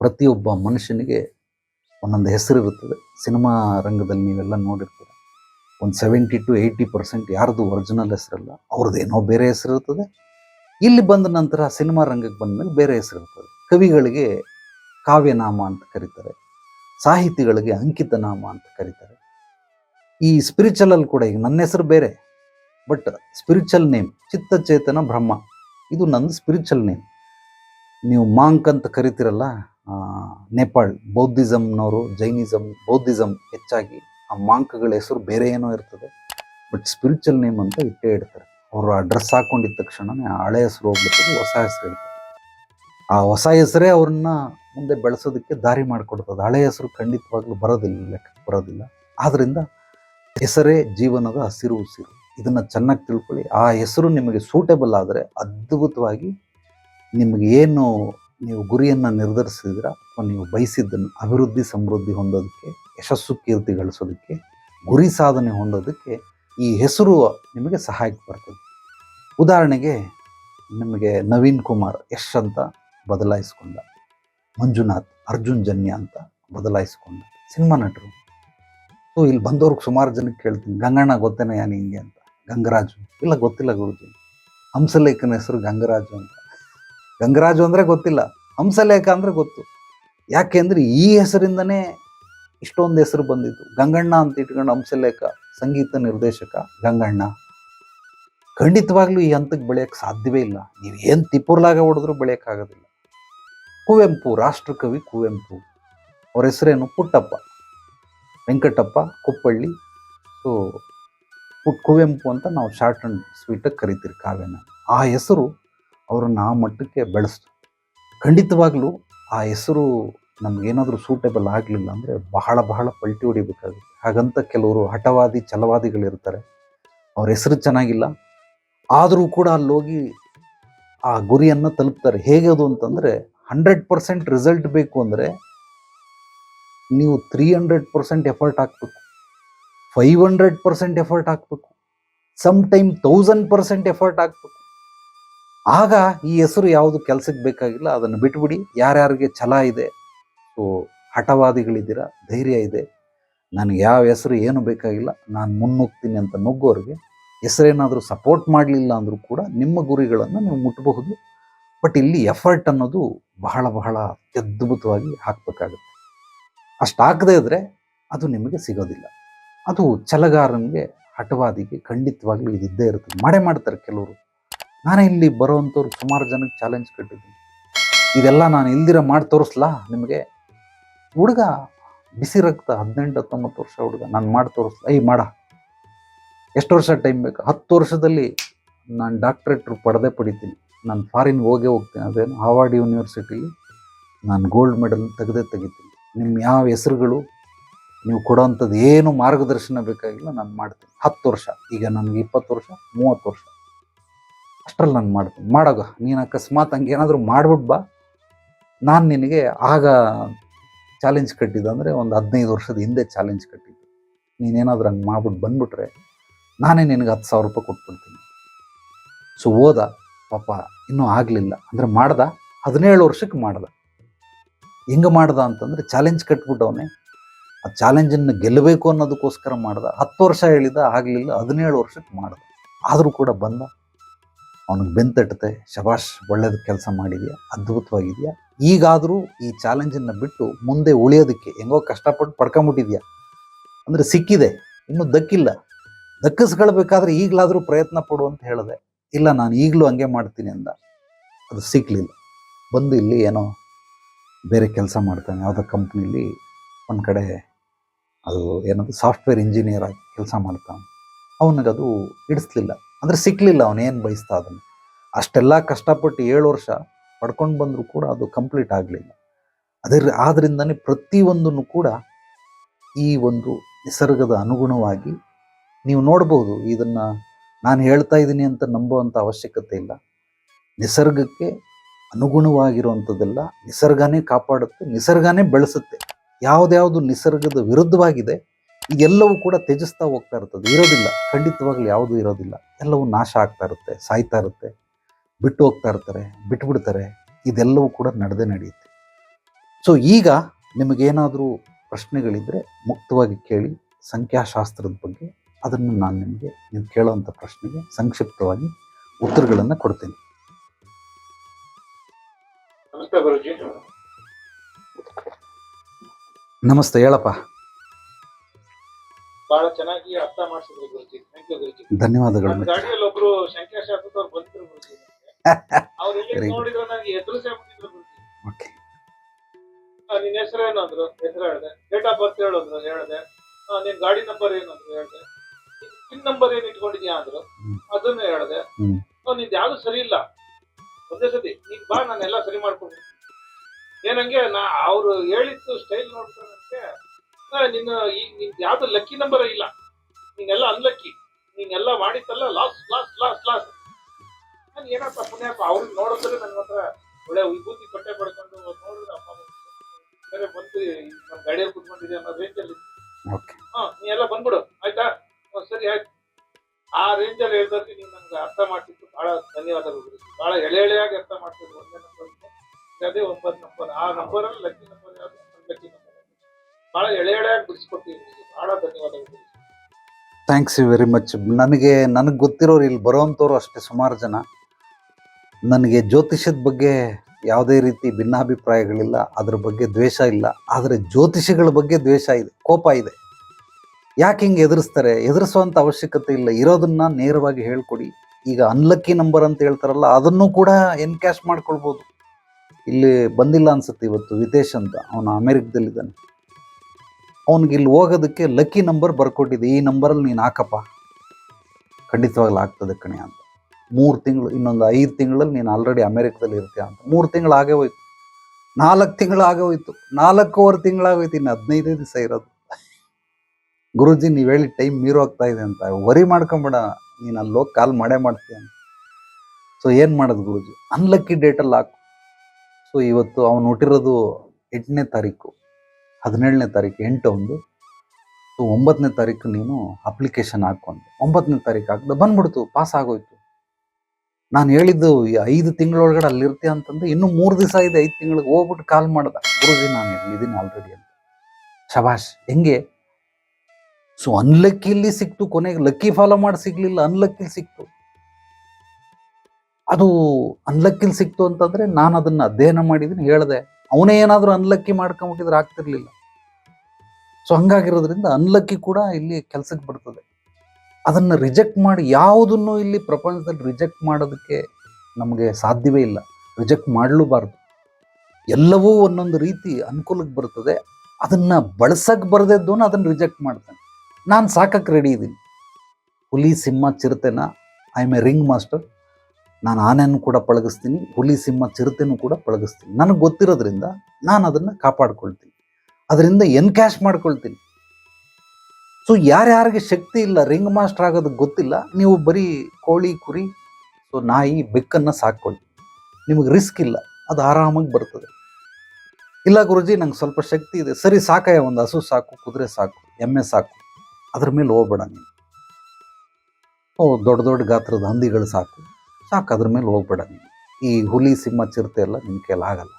ಪ್ರತಿಯೊಬ್ಬ ಮನುಷ್ಯನಿಗೆ ಒಂದೊಂದು ಹೆಸರಿರುತ್ತದೆ ಸಿನಿಮಾ ರಂಗದಲ್ಲಿ ನೀವೆಲ್ಲ ನೋಡಿರ್ತೀರ. ಒಂದು ಸೆವೆಂಟಿ ಟು ಏಯ್ಟಿ ಪರ್ಸೆಂಟ್ ಯಾರ್ದು ಒರಿಜಿನಲ್ ಹೆಸರಲ್ಲ ಅವ್ರದ್ದೇನೋ ಬೇರೆ ಹೆಸರು ಇರ್ತದೆ. ಇಲ್ಲಿ ಬಂದ ನಂತರ ಸಿನಿಮಾ ರಂಗಕ್ಕೆ ಬಂದ ಮೇಲೆ ಬೇರೆ ಹೆಸರು ಇರ್ತದೆ. ಕವಿಗಳಿಗೆ ಕಾವ್ಯನಾಮ ಅಂತ ಕರೀತಾರೆ. ಸಾಹಿತಿಗಳಿಗೆ ಅಂಕಿತ ನಾಮ ಅಂತ ಕರೀತಾರೆ. ಈ ಸ್ಪಿರಿಚುವಲಲ್ಲಿ ಕೂಡ ಈಗ ನನ್ನ ಹೆಸರು ಬೇರೆ but spiritual name Chittachetana Brahma. ಇದು ನನ್ನ ಸ್ಪಿರಿಚುವಲ್ ನೇಮ್ ನೀವು ಮಾಂಕ್ ಅಂತ ಕರಿತೀರಲ್ಲ ನೇಪಾಳ್ ಬೌದ್ಧಿಸಮ್ನವರು ಜೈನಿಸಮ್ ಬೌದ್ಧಿಸಮ್ ಹೆಚ್ಚಾಗಿ ಆ ಮಾಂಕಗಳ ಹೆಸರು ಬೇರೆ ಏನೋ ಇರ್ತದೆ. ಬಟ್ ಸ್ಪಿರಿಚುವಲ್ ನೇಮ್ ಅಂತ ಇಟ್ಟೇ ಇಡ್ತಾರೆ. ಅವರು ಆ ಡ್ರೆಸ್ ಹಾಕೊಂಡಿದ ತಕ್ಷಣನೇ ಆ ಹಳೆ ಹೆಸರು ಹೋಗ್ಬಿಟ್ಟು ಹೊಸ ಹೆಸರು ಇಡ್ತಾರೆ. ಆ ಹೊಸ ಹೆಸರೇ ಅವ್ರನ್ನ ಮುಂದೆ ಬೆಳೆಸೋದಕ್ಕೆ ದಾರಿ ಮಾಡಿಕೊಡ್ತದೆ. ಹಳೆ ಹೆಸರು ಖಂಡಿತವಾಗ್ಲೂ ಬರೋದಿಲ್ಲ, ಲೆಕ್ಕಕ್ಕೆ ಬರೋದಿಲ್ಲ. ಆದ್ರಿಂದ ಹೆಸರೇ ಜೀವನದ ಹಸಿರು ಉಸಿರು. ಇದನ್ನ ಚೆನ್ನಾಗಿ ತಿಳ್ಕೊಳ್ಳಿ. ಆ ಹೆಸರು ನಿಮಗೆ ಸೂಟೇಬಲ್ ಆದರೆ ಅದ್ಭುತವಾಗಿ ನಿಮಗೆ ಏನು ನೀವು ಗುರಿಯನ್ನು ನಿರ್ಧರಿಸಿದ್ರ ಅಥವಾ ನೀವು ಬಯಸಿದ್ದನ್ನು ಅಭಿವೃದ್ಧಿ ಸಮೃದ್ಧಿ ಹೊಂದೋದಕ್ಕೆ, ಯಶಸ್ಸು ಕೀರ್ತಿ ಗಳಿಸೋದಕ್ಕೆ, ಗುರಿ ಸಾಧನೆ ಹೊಂದೋದಕ್ಕೆ ಈ ಹೆಸರು ನಿಮಗೆ ಸಹಾಯಕ್ಕೆ ಬರ್ತದೆ. ಉದಾಹರಣೆಗೆ ನಿಮಗೆ ನವೀನ್ ಕುಮಾರ್ ಯಶ್ ಅಂತ ಬದಲಾಯಿಸ್ಕೊಂಡ, ಮಂಜುನಾಥ್ ಅರ್ಜುನ್ ಜನ್ಯ ಅಂತ ಬದಲಾಯಿಸ್ಕೊಂಡ ಸಿನಿಮಾ ನಟರು. ಸೊ ಇಲ್ಲಿ ಬಂದವ್ರಿಗೆ ಸುಮಾರು ಜನಕ್ಕೆ ಕೇಳ್ತೀನಿ. ಗಂಗಣ್ಣ ಗೊತ್ತೇನೆ ಯಾನಿ ಹಿಂಗೆ ಅಂತ. ಗಂಗರಾಜು. ಇಲ್ಲ, ಗೊತ್ತಿಲ್ಲ ಗುರುಜಿ. ಹಂಸಲೇಖನ ಹೆಸರು ಗಂಗರಾಜು ಅಂತ. ಗಂಗರಾಜು ಅಂದರೆ ಗೊತ್ತಿಲ್ಲ, ಹಂಸಲೇಖ ಅಂದರೆ ಗೊತ್ತು. ಯಾಕೆ ಅಂದರೆ ಈ ಹೆಸರಿಂದನೇ ಇಷ್ಟೊಂದು ಹೆಸರು ಬಂದಿತ್ತು ಗಂಗಣ್ಣ ಅಂತ ಇಟ್ಕೊಂಡು ಹಂಸಲೇಖ ಸಂಗೀತ ನಿರ್ದೇಶಕ ಗಂಗಣ್ಣ. ಖಂಡಿತವಾಗ್ಲೂ ಈ ಹಂತಕ್ಕೆ ಬೆಳೆಯೋಕ್ಕೆ ಸಾಧ್ಯವೇ ಇಲ್ಲ. ನೀವು ಏನು ತಿಪ್ಪುರ್ಲಾಗ ಹೊಡೆದ್ರೂ ಬೆಳೆಯೋಕ್ಕಾಗೋದಿಲ್ಲ. ಕುವೆಂಪು, ರಾಷ್ಟ್ರಕವಿ ಕುವೆಂಪು. ಅವ್ರ ಹೆಸರೇನು ಪುಟ್ಟಪ್ಪ. ವೆಂಕಟಪ್ಪ, ಕುಪ್ಪಳ್ಳಿ. ಸೊ ಕುವೆಂಪು ಅಂತ ನಾವು ಶಾರ್ಟ್ ಆ್ಯಂಡ್ ಸ್ವೀಟಾಗಿ ಕರಿತೀರಿ ಕಾವ್ಯನ. ಆ ಹೆಸರು ಅವ್ರನ್ನ ಆ ಮಟ್ಟಕ್ಕೆ ಬೆಳೆಸ್ತು. ಖಂಡಿತವಾಗಲೂ ಆ ಹೆಸರು ನಮಗೇನಾದರೂ ಸೂಟೇಬಲ್ ಆಗಲಿಲ್ಲ ಅಂದರೆ ಬಹಳ ಬಹಳ ಪಲ್ಟಿ ಹೊಡಿಬೇಕಾಗುತ್ತೆ. ಹಾಗಂತ ಕೆಲವರು ಹಠವಾದಿ ಛಲವಾದಿಗಳಿರ್ತಾರೆ. ಅವ್ರ ಹೆಸರು ಚೆನ್ನಾಗಿಲ್ಲ. ಆದರೂ ಕೂಡ ಅಲ್ಲಿ ಹೋಗಿ ಆ ಗುರಿಯನ್ನು ತಲುಪ್ತಾರೆ. ಹೇಗೆ ಅದು ಅಂತಂದರೆ ಹಂಡ್ರೆಡ್ ಪರ್ಸೆಂಟ್ ರಿಸಲ್ಟ್ ಬೇಕು ಅಂದರೆ ನೀವು ತ್ರೀ ಹಂಡ್ರೆಡ್ ಪರ್ಸೆಂಟ್ ಎಫರ್ಟ್ ಹಾಕ್ಬೇಕು. ಫೈವ್ ಹಂಡ್ರೆಡ್ ಪರ್ಸೆಂಟ್ ಎಫರ್ಟ್ ಹಾಕ್ಬೇಕು. Some time thousand percent effort ಹಾಕ್ಬೇಕು. ಆಗ ಈ ಹೆಸರು ಯಾವುದು ಕೆಲಸಕ್ಕೆ ಬೇಕಾಗಿಲ್ಲ, ಅದನ್ನು ಬಿಟ್ಬಿಡಿ. ಯಾರ್ಯಾರಿಗೆ ಛಲ ಇದೆ, ಸೊ ಹಠವಾದಿಗಳಿದ್ದೀರಾ, ಧೈರ್ಯ ಇದೆ. ನನಗೆ ಯಾವ ಹೆಸರು ಏನು ಬೇಕಾಗಿಲ್ಲ, ನಾನು ಮುನ್ನುಗ್ತೀನಿ ಅಂತ ನುಗ್ಗೋರಿಗೆ ಹೆಸರೇನಾದರೂ ಸಪೋರ್ಟ್ ಮಾಡಲಿಲ್ಲ ಅಂದರೂ ಕೂಡ ನಿಮ್ಮ ಗುರಿಗಳನ್ನು ನೀವು ಮುಟ್ಟಬಹುದು ಬಟ್ ಇಲ್ಲಿ ಎಫರ್ಟ್ ಅನ್ನೋದು ಬಹಳ ಬಹಳ ಅತ್ಯದ್ಭುತವಾಗಿ ಹಾಕಬೇಕಾಗುತ್ತೆ. ಅಷ್ಟು ಹಾಕದೇ ಇದ್ರೆ ಅದು ನಿಮಗೆ ಸಿಗೋದಿಲ್ಲ. ಅದು ಛಲಗಾರನಿಗೆ, ಹಠವಾದಿಗೆ ಖಂಡಿತವಾಗ್ಲೂ ಇದ್ದೇ ಇರ್ತದೆ ಮಾಡೇ ಮಾಡ್ತಾರೆ ಕೆಲವರು. ನಾನೇ ಇಲ್ಲಿ ಬರೋವಂಥವ್ರು ಸುಮಾರು ಜನಕ್ಕೆ ಚಾಲೆಂಜ್ ಕಟ್ಟಿದ್ದೀನಿ. ಇದೆಲ್ಲ ನಾನು ಇಲ್ದಿರ ಮಾಡಿ ತೋರಿಸ್ಲಾ ನಿಮಗೆ? ಹುಡುಗ ಬಿಸಿ ರಕ್ತ, ಹದಿನೆಂಟು, ಹತ್ತೊಂಬತ್ತು ವರ್ಷ ಹುಡುಗ, ನಾನು ಮಾಡಿ ತೋರಿಸ್ಲಾ? ಐ ಮಾಡ. ಎಷ್ಟು ವರ್ಷ ಟೈಮ್ ಬೇಕು? ಹತ್ತು ವರ್ಷದಲ್ಲಿ ನಾನು ಡಾಕ್ಟ್ರೇಟ್ರು ಪಡೆದೇ ಪಡಿತೀನಿ. ನಾನು ಫಾರಿನ್ ಹೋಗೇ ಹೋಗ್ತೀನಿ. ಅದೇನು? ಹಾವಾರ್ಡ್ ಯೂನಿವರ್ಸಿಟಿಲಿ ನಾನು ಗೋಲ್ಡ್ ಮೆಡಲ್ ತೆಗೆದೇ ತೆಗಿತೀನಿ. ನಿಮ್ಮ ಯಾವ ಹೆಸರುಗಳು? ನೀವು ಕೊಡೋವಂಥದ್ದು ಏನು ಮಾರ್ಗದರ್ಶನ ಬೇಕಾಗಿಲ್ಲ, ನಾನು ಮಾಡ್ತೀನಿ. ಹತ್ತು ವರ್ಷ. ಈಗ ನನಗೆ ಇಪ್ಪತ್ತು ವರ್ಷ, ಮೂವತ್ತು ವರ್ಷ. ಅಷ್ಟರಲ್ಲಿ ನಾನು ಮಾಡ್ತೀನಿ ಮಾಡೋಗ. ನೀನು ಅಕಸ್ಮಾತ್ ಹಂಗೆ ಏನಾದರೂ ಮಾಡ್ಬಿಟ್ಟು ಬಾ. ನಾನು ನಿನಗೆ ಆಗ ಚಾಲೆಂಜ್ ಕಟ್ಟಿದ್ದು ಅಂದರೆ ಒಂದು ಹದಿನೈದು ವರ್ಷದ ಹಿಂದೆ ಚಾಲೆಂಜ್ ಕಟ್ಟಿದ್ದು. ನೀನೇನಾದರೂ ಹಂಗೆ ಮಾಡ್ಬಿಟ್ಟು ಬಂದ್ಬಿಟ್ರೆ ನಾನೇ ನಿನಗೆ ಹತ್ತು ಸಾವಿರ ರೂಪಾಯಿ ಕೊಟ್ಬಿಡ್ತೀನಿ. ಸೊ ಓದ ಪಾಪ ಇನ್ನೂ ಆಗಲಿಲ್ಲ. ಅಂದರೆ ಮಾಡ್ದ. ಹದಿನೇಳು ವರ್ಷಕ್ಕೆ ಮಾಡ್ದ. ಹೆಂಗೆ ಮಾಡ್ದ ಅಂತಂದರೆ ಚಾಲೆಂಜ್ ಕಟ್ಬಿಟ್ಟವನೇ. ಆ ಚಾಲೆಂಜನ್ನು ಗೆಲ್ಲಬೇಕು ಅನ್ನೋದಕ್ಕೋಸ್ಕರ ಮಾಡ್ದ. ಹತ್ತು ವರ್ಷ ಹೇಳಿದ, ಆಗಲಿಲ್ಲ, ಹದಿನೇಳು ವರ್ಷಕ್ಕೆ ಮಾಡ್ದ. ಆದರೂ ಕೂಡ ಬಂದ. ಅವನಿಗೆ ಬೆಂತಟ್ಟುತ್ತೆ, ಶಬಾಷ್, ಒಳ್ಳೇದು ಕೆಲಸ ಮಾಡಿದೆಯಾ? ಅದ್ಭುತವಾಗಿದೆಯಾ? ಈಗಾದರೂ ಈ ಚಾಲೆಂಜನ್ನು ಬಿಟ್ಟು ಮುಂದೆ ಉಳಿಯೋದಕ್ಕೆ ಹೆಂಗೋ ಕಷ್ಟಪಟ್ಟು ಪಡ್ಕೊಂಬಿಟ್ಟಿದ್ಯಾ? ಅಂದರೆ ಸಿಕ್ಕಿದೆ, ಇನ್ನೂ ದಕ್ಕಿಲ್ಲ. ದಕ್ಕಿಸ್ಕೊಳ್ಬೇಕಾದ್ರೆ ಈಗಲಾದರೂ ಪ್ರಯತ್ನ ಪಡು ಅಂತ ಹೇಳಿದೆ. ಇಲ್ಲ, ನಾನು ಈಗಲೂ ಹಂಗೆ ಮಾಡ್ತೀನಿ ಅಂದ. ಅದು ಸಿಕ್ಕಲಿಲ್ಲ ಬಂದು ಇಲ್ಲಿ ಏನೋ ಬೇರೆ ಕೆಲಸ ಮಾಡ್ತಾನೆ, ಯಾವುದೋ ಕಂಪ್ನಿಲಿ ಒಂದು ಕಡೆ ಅದು ಏನದು ಸಾಫ್ಟ್ವೇರ್ ಇಂಜಿನಿಯರ್ ಆಗಿ ಕೆಲಸ ಮಾಡ್ತಾನೆ. ಅವನಿಗದು ಹಿಡಿಸ್ಲಿಲ್ಲ. ಅಂದರೆ ಸಿಕ್ಕಲಿಲ್ಲ ಅವನೇನು ಬಯಸ್ತಾ ಅದನ್ನು. ಅಷ್ಟೆಲ್ಲ ಕಷ್ಟಪಟ್ಟು ಏಳು ವರ್ಷ ಪಡ್ಕೊಂಡು ಬಂದರೂ ಕೂಡ ಅದು ಕಂಪ್ಲೀಟ್ ಆಗಲಿಲ್ಲ. ಅದರ ಆದ್ದರಿಂದನೇ ಪ್ರತಿಯೊಂದನ್ನು ಕೂಡ ಈ ಒಂದು ನಿಸರ್ಗದ ಅನುಗುಣವಾಗಿ ನೀವು ನೋಡ್ಬೋದು. ಇದನ್ನು ನಾನು ಹೇಳ್ತಾ ಇದ್ದೀನಿ ಅಂತ ನಂಬುವಂಥ ಅವಶ್ಯಕತೆ ಇಲ್ಲ. ನಿಸರ್ಗಕ್ಕೆ ಅನುಗುಣವಾಗಿರುವಂಥದ್ದೆಲ್ಲ ನಿಸರ್ಗನೇ ಕಾಪಾಡುತ್ತೆ, ನಿಸರ್ಗನೇ ಬೆಳೆಸುತ್ತೆ. ಯಾವುದ್ಯಾವುದು ನಿಸರ್ಗದ ವಿರುದ್ಧವಾಗಿದೆ ಇದೆಲ್ಲವೂ ಕೂಡ ತ್ಯಜಿಸ್ತಾ ಹೋಗ್ತಾ ಇರ್ತದೆ. ಇರೋದಿಲ್ಲ. ಖಂಡಿತವಾಗ್ಲೂ ಯಾವುದೂ ಇರೋದಿಲ್ಲ. ಎಲ್ಲವೂ ನಾಶ ಆಗ್ತಾ ಇರುತ್ತೆ. ಸಾಯ್ತಾ ಇರುತ್ತೆ. ಬಿಟ್ಟು ಹೋಗ್ತಾ ಇರ್ತಾರೆ. ಬಿಟ್ಬಿಡ್ತಾರೆ. ಇದೆಲ್ಲವೂ ಕೂಡ ನಡೆದೇ ನಡೆಯುತ್ತೆ. ಸೊ ಈಗ ನಿಮಗೇನಾದರೂ ಪ್ರಶ್ನೆಗಳಿದ್ದರೆ ಮುಕ್ತವಾಗಿ ಕೇಳಿ ಸಂಖ್ಯಾಶಾಸ್ತ್ರದ ಬಗ್ಗೆ ಅದನ್ನು ನಾನು ನಿಮಗೆ ನೀವು ಕೇಳೋವಂಥ ಪ್ರಶ್ನೆಗೆ ಸಂಕ್ಷಿಪ್ತವಾಗಿ ಉತ್ತರಗಳನ್ನು ಕೊಡ್ತೀನಿ. ನಮಸ್ತೆ ಹೇಳಪ್ಪ. ಬಹಳ ಚೆನ್ನಾಗಿ ಅರ್ಥ ಮಾಡಿಸಿದ್ರು ಗುರುಜಿ. ಥ್ಯಾಂಕ್ ಯು ಗುರುಜಿ. ಧನ್ಯವಾದಗಳು ನನ್ನ ಗಾಡಿಯಲ್ಲಿ ಒಬ್ರು ಶಂಖ್ಯಾಶಾಸ್ತ್ರದವ್ರು ಬಂದಿದ್ರು ಗುರುಜಿ. ಅವ್ರು ಎಲ್ಲಿ. ನೋಡಿದ್ರು ನನಗೆ ಎದುರಿಸೇ ಬಿಟ್ಟಿದ್ರು ಗುರುಜಿ. ಓಕೆ ನಿನ್ನ ಹೆಸರು ಏನು ಅಂದ್ರು? ಹೆಸರು ಹೇಳಿದೆ. ಡೇಟ್ ಆಫ್ ಬರ್ತ್ ಹೇಳಿದ್ರು ಹೇಳಿದೆ. ಆ, ನಿನ್ ಗಾಡಿ ನಂಬರ್ ಏನು ಅಂದ್ರು ಹೇಳಿದೆ. ಪಿನ್ ನಂಬರ್ ಏನ್ ಇಟ್ಕೊಂಡಿದ್ಯಾ ಅಂದ್ರು. ಅದನ್ನು ಹೇಳಿದೆ. ನಿಂದು ಯಾವ್ದು ಸರಿ ಇಲ್ಲ. ಒಂದೇ ಸತಿ ಈಗ ಬಾ ನಾನೆಲ್ಲ ಸರಿ ಮಾಡ್ಕೊಂಡು ಏನಂಗೆ ನಾ ಅವ್ರು ಹೇಳಿದ್ದು ಸ್ಟೈಲ್ ನೋಡ್ತಾರೆ ನನಗೆ ನಿನ್ನ ಈ ನಿನ್ ಯಾವ್ದು ಲಕ್ಕಿ ನಂಬರ್ ಇಲ್ಲ. ನೀನೆಲ್ಲ ಅನ್ಲಕ್ಕಿ ನೀನೆಲ್ಲ ಮಾಡಿದ್ದಲ್ಲ ಲಾಸ್ ಲಾಸ್ ಲಾಸ್ ಲಾಸ್ ನಾನು ಏನಪ್ಪ ಪುಣ್ಯಪ್ಪ ಅವ್ರಿಗೆ ನೋಡಿದ್ರೆ ನನ್ನ ಹತ್ರ ಒಳ್ಳೆ ವಿಭೂತಿ ಬಟ್ಟೆ ಪಡ್ಕೊಂಡು ನೋಡಿದ್ರೆ ಅಪ್ಪ ಬೇರೆ ಬಂದು ನಮ್ಮ ಗಾಡಿಯಲ್ಲಿ ಕುತ್ಕೊಂಡಿದೆ ಅನ್ನೋ ರೇಂಜಲ್ಲಿ ಹಾ ನೀ ಎಲ್ಲ ಬಂದ್ಬಿಡು. ಆಯ್ತಾ? ಸರಿ ಆಯ್ತು. ಆ ರೇಂಜಲ್ಲಿ ಹೇಳ್ದಕ್ಕೆ ನೀವು ನನ್ಗೆ ಅರ್ಥ ಮಾಡ್ತಿತ್ತು ಬಹಳ ಧನ್ಯವಾದಗಳು ಬಹಳ ಎಳೆ ಎಳೆಯಾಗಿ ಅರ್ಥ ಮಾಡ್ತಿದ್ರು ಒಂದೇ ನಂಬರ್ ಅದೇ ಒಂಬತ್ತು ನಂಬರ್ ಆ ನಂಬರಲ್ಲಿ ಲಕ್ಕಿ ಬಹಳ ಎಳೆ ಎಳೆಯಾಗಿ. ಬಹಳ ಧನ್ಯವಾದಗಳು. ಥ್ಯಾಂಕ್ಸ್ ಯು ವೆರಿ ಮಚ್ ನನಗೆ ನನಗೆ ಗೊತ್ತಿರೋರು ಇಲ್ಲಿ ಬರೋವಂಥವ್ರು ಅಷ್ಟೇ ಸುಮಾರು ಜನ. ನನಗೆ ಜ್ಯೋತಿಷ್ಯದ ಬಗ್ಗೆ ಯಾವುದೇ ರೀತಿ ಭಿನ್ನಾಭಿಪ್ರಾಯಗಳಿಲ್ಲ, ಅದ್ರ ಬಗ್ಗೆ ದ್ವೇಷ ಇಲ್ಲ. ಆದರೆ ಜ್ಯೋತಿಷಿಗಳ ಬಗ್ಗೆ ದ್ವೇಷ ಇದೆ, ಕೋಪ ಇದೆ. ಯಾಕೆ ಹಿಂಗೆ ಎದುರಿಸ್ತಾರೆ? ಎದುರಿಸುವಂಥ ಅವಶ್ಯಕತೆ ಇಲ್ಲ. ಇರೋದನ್ನ ನೇರವಾಗಿ ಹೇಳ್ಕೊಡಿ. ಈಗ ಅನ್ಲಕ್ಕಿ ನಂಬರ್ ಅಂತ ಹೇಳ್ತಾರಲ್ಲ, ಅದನ್ನು ಕೂಡ ಎನ್ಕ್ಯಾಶ್ ಮಾಡ್ಕೊಳ್ಬೋದು. ಇಲ್ಲಿ ಬಂದಿಲ್ಲ ಅನ್ಸುತ್ತೆ ಇವತ್ತು ವಿದೇಶ್ ಅಂತ. ಅವನು ಅಮೆರಿಕದಲ್ಲಿದ್ದಾನೆ. ಅವ್ನಿಗೆ ಇಲ್ಲಿ ಹೋಗೋದಕ್ಕೆ ಲಕ್ಕಿ ನಂಬರ್ ಬರ್ಕೊಟ್ಟಿದ್ದೆ ಈ ನಂಬರಲ್ಲಿ ನೀನು ಹಾಕಪ್ಪ. ಖಂಡಿತವಾಗ್ಲೂ ಆಗ್ತದೆ ಕಣೆ ಅಂತ. ಮೂರು ತಿಂಗಳು, ಇನ್ನೊಂದು ಐದು ತಿಂಗಳಲ್ಲಿ ನೀನು ಆಲ್ರೆಡಿ ಅಮೆರಿಕದಲ್ಲಿ ಇರ್ತೀಯ ಅಂತ. ಮೂರು ತಿಂಗಳು ಆಗೇ ಹೋಯ್ತು. ನಾಲ್ಕು ತಿಂಗಳು ಆಗೇ ಹೋಯ್ತು. ನಾಲ್ಕೂವರೆ ತಿಂಗಳಾಗೋಯ್ತು ಇನ್ನು ಹದಿನೈದೇ ದಿವಸ ಇರೋದು. ಗುರುಜಿ, ನೀವು ಹೇಳಿ ಟೈಮ್ ಮೀರು ಹೋಗ್ತಾ ಇದೆ ಅಂತ. ವರಿ ಮಾಡ್ಕೊಂಬೇಡ ನೀನು ಅಲ್ಲಿ ಹೋಗಿ ಕಾಲ್ ಮಾಡೇ ಮಾಡ್ತೀಯ ಅಂತ. ಸೊ ಏನು ಮಾಡೋದು ಗುರುಜಿ? ಅನ್ಲಕ್ಕಿ ಡೇಟಲ್ಲಿ ಹಾಕು. ಸೊ ಇವತ್ತು ಅವನು ಹುಟ್ಟಿರೋದು ಎಂಟನೇ ತಾರೀಕು. ಹದಿನೇಳನೇ ತಾರೀಕು ಎಂಟು ಒಂದು. ಸೊ ಒಂಬತ್ತನೇ ತಾರೀಕು ನೀನು ಅಪ್ಲಿಕೇಶನ್ ಹಾಕೊಂಡು ಒಂಬತ್ತನೇ ತಾರೀಕು ಹಾಕಿದ ಬಂದ್ಬಿಡ್ತು ಪಾಸ್ ಆಗೋಯ್ತು. ನಾನು ಹೇಳಿದ್ದು ಐದು ತಿಂಗಳೊಳಗಡೆ ಅಲ್ಲಿರ್ತೀಯ ಅಂತಂದು ಇನ್ನೂ ಮೂರು ದಿವಸ ಇದೆ, ಐದು ತಿಂಗಳಿಗೆ ಹೋಗ್ಬಿಟ್ಟು ಕಾಲ್ ಮಾಡ್ದೆ. ಗುರುಜಿ, ನಾನು ಇಲ್ಲಿದ್ದೀನಿ ಆಲ್ರೆಡಿ ಅಂತ. ಶಬಾಷ್, ಹೆಂಗೆ? ಸೊ ಅನ್ಲಕ್ಕಿಲಿ ಸಿಕ್ತು, ಕೊನೆಗೆ ಲಕ್ಕಿ ಫಾಲೋ ಮಾಡಿ ಸಿಗ್ಲಿಲ್ಲ ಅನ್ಲಕ್ಕಿಲಿ ಸಿಕ್ತು. ಅದು ಅನ್ಲಕ್ಕಿಲಿ ಸಿಕ್ತು ಅಂತಂದ್ರೆ ನಾನು ಅದನ್ನ ಅಧ್ಯಯನ ಮಾಡಿದ್ದೀನಿ ಹೇಳಿದೆ. ಅವನೇ ಏನಾದರೂ ಅನ್ಲಕ್ಕಿ ಮಾಡ್ಕೊಂಬಿಟ್ಟಿದ್ರೆ ಆಗ್ತಿರ್ಲಿಲ್ಲ. ಸೊ ಹಂಗಾಗಿರೋದ್ರಿಂದ ಅನ್ಲಕ್ಕಿ ಕೂಡ ಇಲ್ಲಿ ಕೆಲಸಕ್ಕೆ ಬರ್ತದೆ. ಅದನ್ನು ರಿಜೆಕ್ಟ್ ಮಾಡಿ ಯಾವುದನ್ನು ಇಲ್ಲಿ ಪ್ರಪಂಚದಲ್ಲಿ ರಿಜೆಕ್ಟ್ ಮಾಡೋದಕ್ಕೆ ನಮಗೆ ಸಾಧ್ಯವೇ ಇಲ್ಲ. ರಿಜೆಕ್ಟ್ ಮಾಡಲೂಬಾರ್ದು. ಎಲ್ಲವೂ ಒಂದೊಂದು ರೀತಿ ಅನುಕೂಲಕ್ಕೆ ಬರ್ತದೆ. ಅದನ್ನ ಬಳಸಕ್ಕೆ ಬರದಿದ್ದವನು ಅದನ್ನು ರಿಜೆಕ್ಟ್ ಮಾಡ್ತೇನೆ. ನಾನು ಸಾಕಕ್ಕೆ ರೆಡಿ ಇದ್ದೀನಿ ಹುಲಿ, ಸಿಂಹ, ಚಿರತೆನ I am a ring master ನಾನು ಆನೆಯನ್ನು ಕೂಡ ಪಳಗಿಸ್ತೀನಿ. ಹುಲಿ, ಸಿಂಹ, ಚಿರತೆನೂ ಕೂಡ ಪಳಗಿಸ್ತೀನಿ. ನನಗೆ ಗೊತ್ತಿರೋದ್ರಿಂದ ನಾನು ಅದನ್ನು ಕಾಪಾಡ್ಕೊಳ್ತೀನಿ. ಅದರಿಂದ ಎನ್ಕ್ಯಾಶ್ ಮಾಡ್ಕೊಳ್ತೀನಿ. ಸೊ ಯಾರ್ಯಾರಿಗೆ ಶಕ್ತಿ ಇಲ್ಲ, ರಿಂಗ್ ಮಾಸ್ಟರ್ ಆಗೋದು ಗೊತ್ತಿಲ್ಲ, ನೀವು ಬರೀ ಕೋಳಿ ಕುರಿ ಸೊ ನಾಯಿ ಬೆಕ್ಕನ್ನು ಸಾಕ್ಕೊಳ್ಳಿ. ನಿಮಗೆ ರಿಸ್ಕ್ ಇಲ್ಲ, ಅದು ಆರಾಮಾಗಿ ಬರ್ತದೆ. ಇಲ್ಲ ಗುರುಜಿ, ನಂಗೆ ಸ್ವಲ್ಪ ಶಕ್ತಿ ಇದೆ. ಸರಿ, ಸಾಕಯ್ಯ, ಒಂದು ಹಸು ಸಾಕು, ಕುದುರೆ ಸಾಕು, ಎಮ್ಮೆ ಸಾಕು, ಅದ್ರ ಮೇಲೆ ಹೋಗ್ಬೇಡ ನೀನು ಓ, ದೊಡ್ಡ ದೊಡ್ಡ ಗಾತ್ರದ ಹಂದಿಗಳು ಸಾಕು ಸಾಕು, ಅದ್ರ ಮೇಲೆ ಹೋಗ್ಬೇಡ ನೀನು ಈ ಹುಲಿ, ಸಿಂಹ, ಚಿರತೆ ಎಲ್ಲ ನಿಮ್ಮ ಕೈಲಾಗಲ್ಲ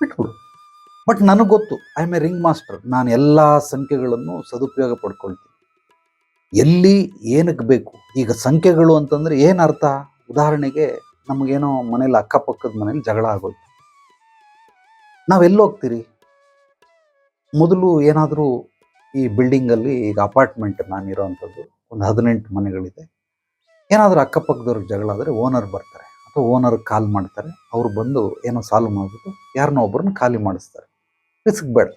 ಬಿಟ್ಬಿಡು. ಬಟ್ ನನಗೆ ಗೊತ್ತು I am a ring master ನಾನು ಎಲ್ಲ ಸಂಖ್ಯೆಗಳನ್ನು ಸದುಪಯೋಗ ಪಡ್ಕೊಳ್ತೀನಿ. ಎಲ್ಲಿ ಏನಕ್ಕೆ ಬೇಕು? ಈಗ ಸಂಖ್ಯೆಗಳು ಅಂತಂದರೆ ಏನು ಅರ್ಥ? ಉದಾಹರಣೆಗೆ ನಮಗೇನೋ ಮನೇಲಿ ಅಕ್ಕಪಕ್ಕದ ಮನೇಲಿ ಜಗಳ ಆಗೋಯ್ತು. ನಾವೆಲ್ಲೋಗ್ತೀರಿ ಮೊದಲು ಏನಾದರೂ ಈ ಬಿಲ್ಡಿಂಗಲ್ಲಿ ಈಗ ಅಪಾರ್ಟ್ಮೆಂಟ್ ನಾನಿರೋವಂಥದ್ದು ಒಂದು ಹದಿನೆಂಟು ಮನೆಗಳಿದೆ. ಏನಾದರೂ ಅಕ್ಕಪಕ್ಕದವ್ರಿಗೆ ಜಗಳ ಆದರೆ ಓನರ್ ಬರ್ತಾರೆ. ಅಥವಾ ಓನರ್ ಕಾಲ್ ಮಾಡ್ತಾರೆ. ಅವ್ರು ಬಂದು ಏನೋ ಸಾಲ್ವ್ ಮಾಡಿಬಿಟ್ಟು ಯಾರನ್ನೋ ಒಬ್ಬರನ್ನ ಖಾಲಿ ಮಾಡಿಸ್ತಾರೆ. ಬೇಡ.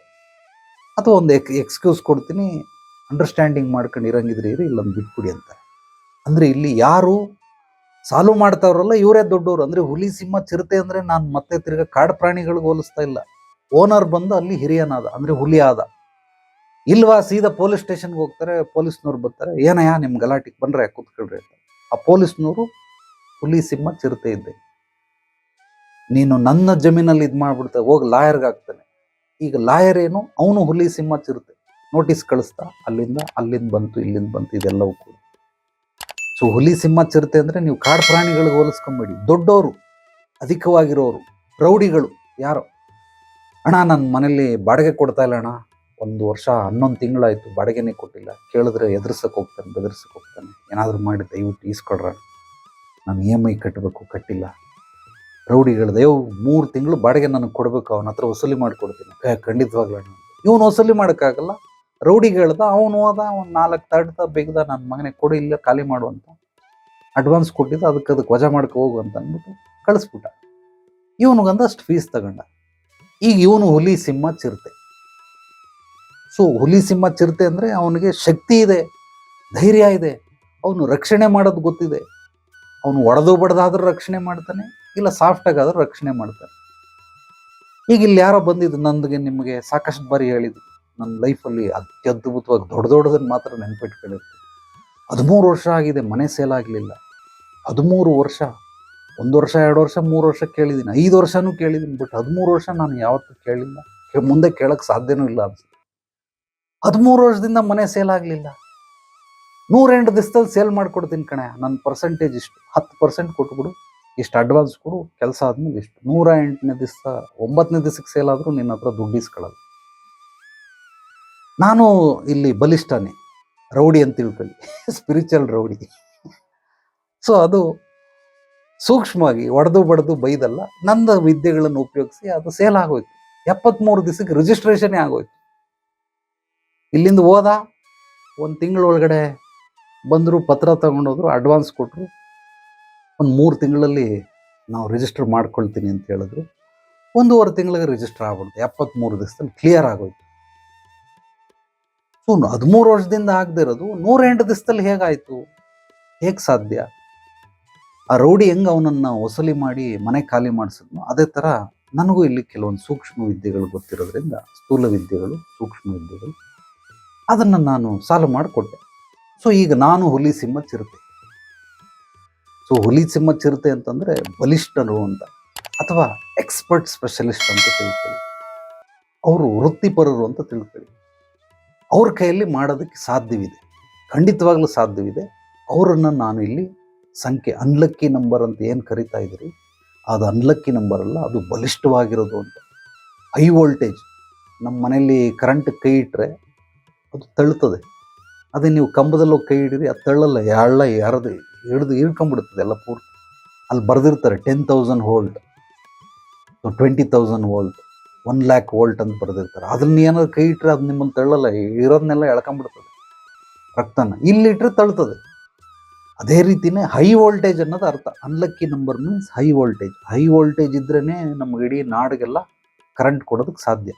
ಅಥವಾ ಒಂದು ಎಕ್, ಎಕ್ಸ್ಕ್ಯೂಸ್ ಕೊಡ್ತೀನಿ, ಅಂಡರ್ಸ್ಟ್ಯಾಂಡಿಂಗ್ ಮಾಡ್ಕೊಂಡು ಇರಂಗಿದ್ರೆ ಇರಿ, ಇಲ್ಲೊಂದು ಬಿಟ್ಬಿಡಿ ಅಂತ ಅಂದರೆ ಇಲ್ಲಿ ಯಾರು ಸಾಲು ಮಾಡ್ತಾವ್ರಲ್ಲ, ಇವರೇ ದೊಡ್ಡವರು. ಅಂದರೆ ಹುಲಿ ಸಿಂಹ ಚಿರತೆ ಅಂದರೆ ನಾನು ಮತ್ತೆ ತಿರ್ಗಾ ಕಾಡು ಪ್ರಾಣಿಗಳಿಗೆ ಹೋಲಿಸ್ತಾ ಇಲ್ಲ. ಓನರ್ ಬಂದು ಅಲ್ಲಿ ಹಿರಿಯನಾದ, ಅಂದರೆ ಹುಲಿ ಆದ. ಇಲ್ವಾ ಸೀದಾ ಪೊಲೀಸ್ ಸ್ಟೇಷನ್ಗೆ ಹೋಗ್ತಾರೆ, ಪೊಲೀಸ್ನವ್ರು ಬರ್ತಾರೆ, ಏನಯ್ಯ ನಿಮ್ಮ ಗಲಾಟಿಗೆ ಬಂದ್ರೆ ಕೂತ್ಕೊಳ್ರಿ ಅಂತ. ಆ ಪೊಲೀಸ್ನವರು ಹುಲಿ ಸಿಂಹ ಚಿರತೆ ಇದ್ದೆ. ನೀನು ನನ್ನ ಜಮೀನಲ್ಲಿ ಇದು ಮಾಡ್ಬಿಡ್ತಾ ಹೋಗಿ ಲಾಯರ್ಗೆ ಹಾಕ್ತಾನೆ. ಈಗ ಲಾಯರ್ ಏನು? ಅವನು ಹುಲಿ ಸಿಂಹ ಚಿರುತ್ತೆ ನೋಟಿಸ್ ಕಳಿಸ್ತಾ, ಅಲ್ಲಿಂದ ಅಲ್ಲಿಂದ ಬಂತು, ಇಲ್ಲಿಂದ ಬಂತು, ಇದೆಲ್ಲವೂ ಕೂಡ. ಸೊ ಹುಲಿ ಸಿಂಹ ಚಿರತೆ ಅಂದರೆ ನೀವು ಕಾಡು ಪ್ರಾಣಿಗಳಿಗೆ ಹೋಲಿಸ್ಕೊಂಬೇಡಿ. ದೊಡ್ಡವರು ಅಧಿಕವಾಗಿರೋರು, ರೌಡಿಗಳು ಯಾರೋ? ಅಣ್ಣ ನನ್ನ ಮನೇಲಿ ಬಾಡಿಗೆ ಕೊಡ್ತಾ ಇಲ್ಲ ಅಣ್ಣ. ಒಂದು ವರ್ಷ, ಹನ್ನೊಂದು ತಿಂಗಳಾಯಿತು, ಬಾಡಿಗೆನೇ ಕೊಟ್ಟಿಲ್ಲ. ಕೇಳಿದ್ರೆ ಎದುರ್ಸಕ್ಕೆ ಹೋಗ್ತಾನೆ ಬೆದರ್ಸಕ್ಕೆ ಹೋಗ್ತಾನೆ. ಏನಾದರೂ ಮಾಡಿ ದಯವಿಟ್ಟು ಈಸ್ಕೊಡ್ರ ನಾನು ಇ ಎಂ ಐ ಕಟ್ಟಬೇಕು, ಕಟ್ಟಿಲ್ಲ. ರೌಡಿಗಳ್ದೆ ಅಯ್ಯೋ ಮೂರು ತಿಂಗಳು ಬಾಡಿಗೆ ನನಗೆ ಕೊಡಬೇಕು, ಅವನ ಹತ್ರ ವಸೂಲಿ ಮಾಡಿಕೊಡ್ತೀನಿ. ಖಂಡಿತವಾಗ್ಲ ಇವನು ವಸೂಲಿ ಮಾಡೋಕ್ಕಾಗಲ್ಲ. ರೌಡಿಗೆ ಹೇಳ್ದ ಅವನು ಹೋದ ಒಂದು ನಾಲ್ಕು ತಡ್ದ ಬೆಗ್ದ ನನ್ನ ಮಗನಿಗೆ ಕೊಡು, ಇಲ್ಲ ಖಾಲಿ ಮಾಡುವಂತ ಅಡ್ವಾನ್ಸ್ ಕೊಟ್ಟಿದ್ದು ಅದಕ್ಕೆ ಅದಕ್ಕೆ ವಜಾ ಮಾಡ್ಕೊ ಹೋಗು ಅಂತ ಅಂದ್ಬಿಟ್ಟು ಕಳಿಸ್ಬಿಟ್ಟ. ಇವನಿಗಂದಷ್ಟು ಫೀಸ್ ತಗೊಂಡ. ಈಗ ಇವನು ಹುಲಿ ಸಿಂಹ ಚಿರತೆ. ಸೊ ಹುಲಿ ಸಿಂಹ ಚಿರತೆ ಅಂದರೆ ಅವನಿಗೆ ಶಕ್ತಿ ಇದೆ, ಧೈರ್ಯ ಇದೆ, ಅವನು ರಕ್ಷಣೆ ಮಾಡೋದು ಗೊತ್ತಿದೆ. ಅವನು ಒಡೆದು ಬಡ್ದಾದ್ರೂ ರಕ್ಷಣೆ ಮಾಡ್ತಾನೆ ಇಲ್ಲ ಸಾಫ್ಟಾಗಿ ಆದ್ರೂ ರಕ್ಷಣೆ ಮಾಡ್ತಾರೆ. ಈಗ ಇಲ್ಲಿ ಯಾರೋ ಬಂದಿದ್ದು ನನಗೆ ನಿಮಗೆ ಸಾಕಷ್ಟು ಬಾರಿ ಹೇಳಿದ್ರು ನನ್ನ ಲೈಫಲ್ಲಿ ಅತ್ಯದ್ಭುತವಾಗಿ ದೊಡ್ಡ ದೊಡ್ಡದನ್ನು ಮಾತ್ರ ನೆನ್ಪಿಟ್ಕೊಂಡಿರ್ತೀನಿ. ಹದಿಮೂರು ವರ್ಷ ಆಗಿದೆ, ಮನೆ ಸೇಲ್ ಆಗಲಿಲ್ಲ. ಹದಿಮೂರು ವರ್ಷ, ಒಂದು ವರ್ಷ, ಎರಡು ವರ್ಷ, ಮೂರು ವರ್ಷ ಕೇಳಿದ್ದೀನಿ ಐದು ವರ್ಷನೂ ಕೇಳಿದ್ದೀನಿ ಬಟ್ ಹದಿಮೂರು ವರ್ಷ ನಾನು ಯಾವತ್ತೂ ಕೇಳಿಲ್ಲ. ಮುಂದೆ ಕೇಳೋಕ್ಕೆ ಸಾಧ್ಯನೂ ಇಲ್ಲ ಅನ್ಸುತ್ತೆ. ಹದಿಮೂರು ವರ್ಷದಿಂದ ಮನೆ ಸೇಲ್ ಆಗಲಿಲ್ಲ. ನೂರೆಂಟು ದಿವಸದಲ್ಲಿ ಸೇಲ್ ಮಾಡ್ಕೊಡ್ತೀನಿ ಕಣೆ. ನನ್ನ ಪರ್ಸೆಂಟೇಜ್ ಇಷ್ಟು, ಹತ್ತು ಪರ್ಸೆಂಟ್ ಕೊಟ್ಬಿಡು. ಇಷ್ಟು ಅಡ್ವಾನ್ಸ್ ಕೊಡು, ಕೆಲಸ ಆದ್ಮೇಲೆ ಇಷ್ಟು. ನೂರ ಎಂಟನೇ ದಿವಸ ಒಂಬತ್ತನೇ ದಿವಸಕ್ಕೆ ಸೇಲ್ ಆದರೂ ನಿನ್ನ ಹತ್ರ ದುಡ್ಡು ಇಸ್ಕೊಳ್ಳಲ್ಲ. ನಾನು ಇಲ್ಲಿ ಬಲಿಷ್ಠನೇ, ರೌಡಿ ಅಂತ ತಿಳ್ಕೊಳ್ಳಿ. Spiritual rowdy. ಸೊ ಅದು ಸೂಕ್ಷ್ಮವಾಗಿ ಒಡೆದು ಬಡ್ದು ಬೈದಲ್ಲ, ನಂದ ವಿದ್ಯೆಗಳನ್ನು ಉಪಯೋಗಿಸಿ ಅದು ಸೇಲ್ ಆಗೋಯ್ತು. ಎಪ್ಪತ್ಮೂರು ದಿವಸಕ್ಕೆ ರಿಜಿಸ್ಟ್ರೇಷನ್ ಆಗೋಯ್ತು. ಇಲ್ಲಿಂದ ಹೋದ, ಒಂದು ತಿಂಗಳೊಳಗಡೆ ಬಂದರು, ಪತ್ರ ತಗೊಂಡೋದ್ರು ಅಡ್ವಾನ್ಸ್ ಕೊಟ್ಟರು ಒಂದು ಮೂರು ತಿಂಗಳಲ್ಲಿ ನಾವು ರಿಜಿಸ್ಟರ್ ಮಾಡ್ಕೊಳ್ತೀನಿ ಅಂತ ಹೇಳಿದ್ರು. ಒಂದೂವರೆ ತಿಂಗಳಿಗೆ ರಿಜಿಸ್ಟರ್ ಆಗ್ಬಿಡ್ತು. ಎಪ್ಪತ್ತ್ಮೂರು ದಿವಸದಲ್ಲಿ ಕ್ಲಿಯರ್ ಆಗೋಯ್ತು. ಸೊ ಹದಿಮೂರು ವರ್ಷದಿಂದ ಆಗದೆ ಇರೋದು. ನೂರೆಂಟು ದಿವಸದಲ್ಲಿ ಹೇಗಾಯಿತು? ಹೇಗೆ ಸಾಧ್ಯ? ಆ ರೌಡಿ ಹೆಂಗೆ ಅವನನ್ನು ವಸೂಲಿ ಮಾಡಿ ಮನೆ ಖಾಲಿ ಮಾಡಿಸಿದ್ನೋ ಅದೇ ಥರ ನನಗೂ ಇಲ್ಲಿ ಕೆಲವೊಂದು ಸೂಕ್ಷ್ಮ ವಿದ್ಯೆಗಳು ಗೊತ್ತಿರೋದ್ರಿಂದ, ಸ್ಥೂಲ ವಿದ್ಯೆಗಳು, ಸೂಕ್ಷ್ಮ ವಿದ್ಯೆಗಳು ಅದನ್ನು ನಾನು ಸಾಲ್ವ್ ಮಾಡಿಕೊಟ್ಟೆ. ಸೊ ಈಗ ನಾನು ಹುಲಿ, ಸಿಂಹ ಚಿರತೆ. ಸೊ ಹುಲಿ ಸಿಂಹ ಚಿರತೆ ಅಂತಂದರೆ ಬಲಿಷ್ಠರು ಅಂತ ಅಥವಾ ಎಕ್ಸ್ಪರ್ಟ್ ಸ್ಪೆಷಲಿಸ್ಟ್ ಅಂತ ತಿಳ್ಕೊಳ್ಳಿ. ಅವರು ವೃತ್ತಿಪರರು ಅಂತ ತಿಳ್ಕೊಳ್ಳಿ. ಅವ್ರ ಕೈಯಲ್ಲಿ ಮಾಡೋದಕ್ಕೆ ಸಾಧ್ಯವಿದೆ. ಖಂಡಿತವಾಗಲೂ ಸಾಧ್ಯವಿದೆ. ಅವರನ್ನು ನಾನು ಇಲ್ಲಿ ಸಂಖ್ಯೆ ಅನ್ಲಕ್ಕಿ ನಂಬರ್ ಅಂತ ಏನು ಕರಿತಾ ಇದ್ದೀರಿ? ಅದು ಅನ್ಲಕ್ಕಿ ನಂಬರ್ ಅಲ್ಲ, ಅದು ಬಲಿಷ್ಠವಾಗಿರೋದು ಅಂತ. High voltage. ನಮ್ಮ ಮನೆಯಲ್ಲಿ ಕರೆಂಟ್ ಕೈ ಇಟ್ಟರೆ ಅದು ತಳ್ಳುತ್ತದೆ ಅದೇ ನೀವು ಕಂಬದಲ್ಲಿ ಕೈ ಹಿಡೀರಿ, ಅದು ತಳ್ಳಲ್ಲ ಎಳ್ಳ ಯಾರದು ಹಿಡಿದು ಇಳ್ಕೊಂಬಿಡುತ್ತದೆ ಎಲ್ಲ ಪೂರ್ತಿ. ಅಲ್ಲಿ ಬರೆದಿರ್ತಾರೆ ten thousand volt twenty thousand volt one lakh volt ಅಂತ ಬರೆದಿರ್ತಾರೆ. ಅದನ್ನ ಏನಾದ್ರು ಕೈ ಇಟ್ಟರೆ ಅದು ನಿಮ್ಮನ್ನು ತಳ್ಳಲ್ಲ ಇರೋದನ್ನೆಲ್ಲ ಎಳ್ಕೊಂಬಿಡ್ತದೆ ರಕ್ತನ ಇಲ್ಲಿಟ್ರೆ ತಳ್ತದೆ. ಅದೇ ರೀತಿನೇ ಹೈ ವೋಲ್ಟೇಜ್ ಅನ್ನೋದು ಅರ್ಥ. Unlucky number means high voltage high voltage ಇದ್ರೇ ನಮ್ಗೆ ಇಡೀ ನಾಡಿಗೆಲ್ಲ ಕರೆಂಟ್ ಕೊಡೋದಕ್ಕೆ ಸಾಧ್ಯ.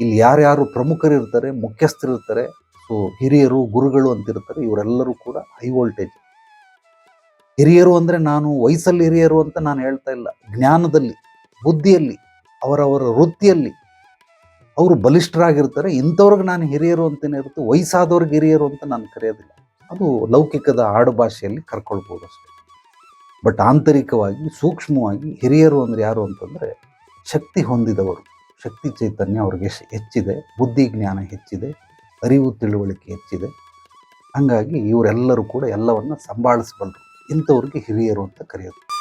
ಇಲ್ಲಿ ಯಾರ್ಯಾರು ಪ್ರಮುಖರು ಇರ್ತಾರೆ ಮುಖ್ಯಸ್ಥರು ಇರ್ತಾರೆ ಸೊ ಹಿರಿಯರು, ಗುರುಗಳು ಅಂತಿರ್ತಾರೆ, ಇವರೆಲ್ಲರೂ ಕೂಡ ಹೈ ವೋಲ್ಟೇಜ್ ಹಿರಿಯರು ಅಂದರೆ ನಾನು, ವಯಸ್ಸಲ್ಲಿ ಹಿರಿಯರು ಅಂತ ನಾನು ಹೇಳ್ತಾ ಇಲ್ಲ. ಜ್ಞಾನದಲ್ಲಿ, ಬುದ್ಧಿಯಲ್ಲಿ, ಅವರವರ ವೃತ್ತಿಯಲ್ಲಿ ಅವರು ಬಲಿಷ್ಠರಾಗಿರ್ತಾರೆ. ಇಂಥವ್ರಿಗೆ ನಾನು ಹಿರಿಯರು ಅಂತಲೇ ಇರುತ್ತೆ. ವಯಸ್ಸಾದವ್ರಿಗೆ ಹಿರಿಯರು ಅಂತ ನಾನು ಕರೆಯೋದಿಲ್ಲ. ಅದು ಲೌಕಿಕದ ಆಡು ಭಾಷೆಯಲ್ಲಿ ಕರ್ಕೊಳ್ಬೋದು ಅಷ್ಟೇ. ಬಟ್ ಆಂತರಿಕವಾಗಿ, ಸೂಕ್ಷ್ಮವಾಗಿ ಹಿರಿಯರು ಅಂದ್ರೆ ಯಾರು ಅಂತಂದರೆ ಶಕ್ತಿ ಹೊಂದಿದವರು. ಶಕ್ತಿ ಚೈತನ್ಯ ಅವ್ರಿಗೆ ಹೆಚ್ಚಿದೆ. ಬುದ್ಧಿ ಜ್ಞಾನ ಹೆಚ್ಚಿದೆ. ಅರಿವು ತಿಳುವಳಿಕೆ ಹೆಚ್ಚಿದೆ. ಹಾಗಾಗಿ ಇವರೆಲ್ಲರೂ ಕೂಡ ಎಲ್ಲವನ್ನು ಸಂಭಾಳಿಸಬಲ್ಲರು ಇಂಥವ್ರಿಗೆ ಹಿರಿಯರು ಅಂತ ಕರೆಯೋದು.